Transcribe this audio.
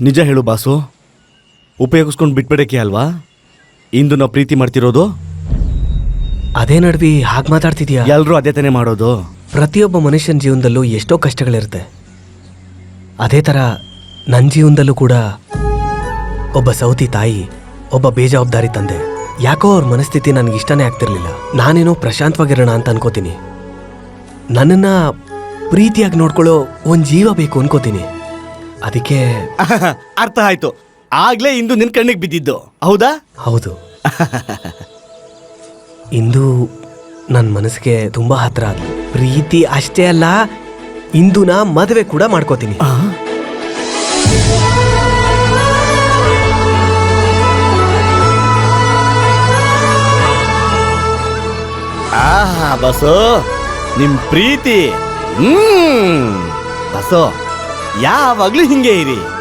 ನಿಜ ಹೇಳು ಬಾಸು. ಉಪಯೋಗಿಸ್ಕೊಂಡು ಬಿಟ್ಬಿಡಕ್ಕೆ ಅಲ್ವಾ? ಇಂದು ನಾವು ಪ್ರೀತಿ ಮಾಡ್ತಿರೋದು? ಅದೇ ನಡ್ವಿ ಹಾಗೆ ಮಾತಾಡ್ತಿದ್ಯಾ? ಎಲ್ಲರೂ ಅದೇ ತಾನೇ ಮಾಡೋದು. ಪ್ರತಿಯೊಬ್ಬ ಮನುಷ್ಯನ ಜೀವನದಲ್ಲೂ ಎಷ್ಟೋ ಕಷ್ಟಗಳಿರುತ್ತೆ. ಅದೇ ಥರ ನನ್ನ ಜೀವನದಲ್ಲೂ ಕೂಡ ಒಬ್ಬ ಸೌತಿ ತಾಯಿ ಒಬ್ಬ ಬೇಜವಾಬ್ದಾರಿ ತಂದೆ. ಯಾಕೋ ಅವ್ರ ಮನಸ್ಥಿತಿ ನನಗೆ ಇಷ್ಟನೇ ಆಗ್ತಿರ್ಲಿಲ್ಲ. ನಾನೇನೋ ಪ್ರಶಾಂತವಾಗಿರೋಣ ಅಂತ ಅನ್ಕೋತೀನಿ. ನನ್ನನ್ನು ಪ್ರೀತಿಯಾಗಿ ನೋಡ್ಕೊಳ್ಳೋ ಒಂದು ಜೀವ ಬೇಕು ಅನ್ಕೋತೀನಿ. ಅದಕ್ಕೆ ಅರ್ಥ ಆಯ್ತು. ಆಗ್ಲೇ ಇಂದು ನಿನ್ ಕಣ್ಣಿಗೆ ಬಿದ್ದಿದ್ದು. ಹೌದಾ? ಹೌದು. ಇಂದು ನನ್ನ ಮನಸ್ಸಿಗೆ ತುಂಬಾ ಹತ್ರ ಆದ್ಲು ಪ್ರೀತಿ ಅಷ್ಟೇ ಅಲ್ಲ ಇಂದು ನಾ ಮದುವೆ ಕೂಡ ಮಾಡ್ಕೋತೀನಿ? ಆಹಾ ಬಸೋ ನಿಮ್ ಪ್ರೀತಿ. ಹ್ಮ್ ಬಸು. ಯಾವಾಗ್ಲೂ ಹಿಂಗೆ ಇರಿ.